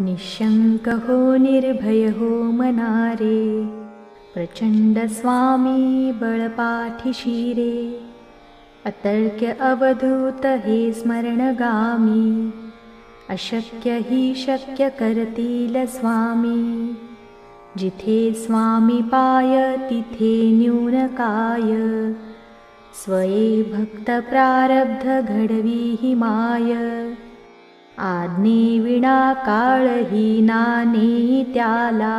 निशङ्क हो निर्भय हो मनारे प्रचण्ड स्वामी बळपाठिशिरे अतर्क्य अवधूत हे स्मरणगामी अशक्य हि शक्य करतील स्वामी। जिथे स्वामी पाय तिथे न्यूनकाय। स्वये भक्त प्रारब्ध घडवी हि माय आज्ञे विणा काळहीना त्याला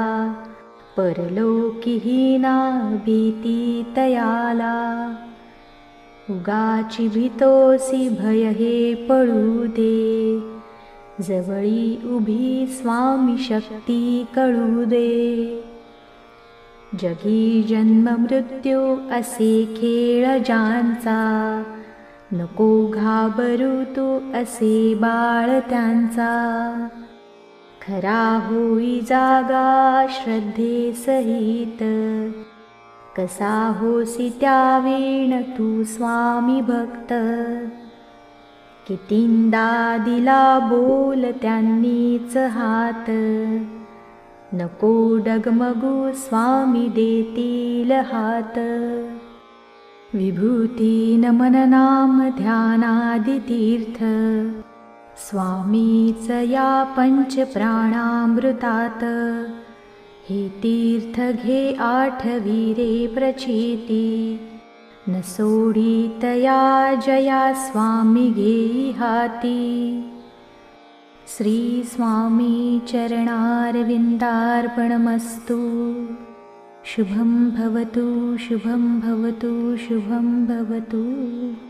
परलोकिहीना भीती तयाला उगाची भीतोसी भय हे पळू दे जवळी उभी स्वामी शक्ती कळू दे। जगी जन्म मृत्यू असे खेळ जांचा नको घाबरू तो असे बाळ त्यांचा. खरा होई जागा श्रद्धे सहित कसा होसी त्या वेण तू स्वामी भक्त. कितींदा दिला बोल त्यांनीच हात. नको डगमगू स्वामी देतील हात. विभूती नमननाम ध्यानादितीर्थ स्वामीच या प्राणामृतात। हे तीर्थ घे आठवीरे प्रचिती। न सोडितया जया स्वामी घे हाती श्रीस्वामी चरणारविन्दार्पणमस्तु शुभं भवतु शुभं भवतु शुभं भवतु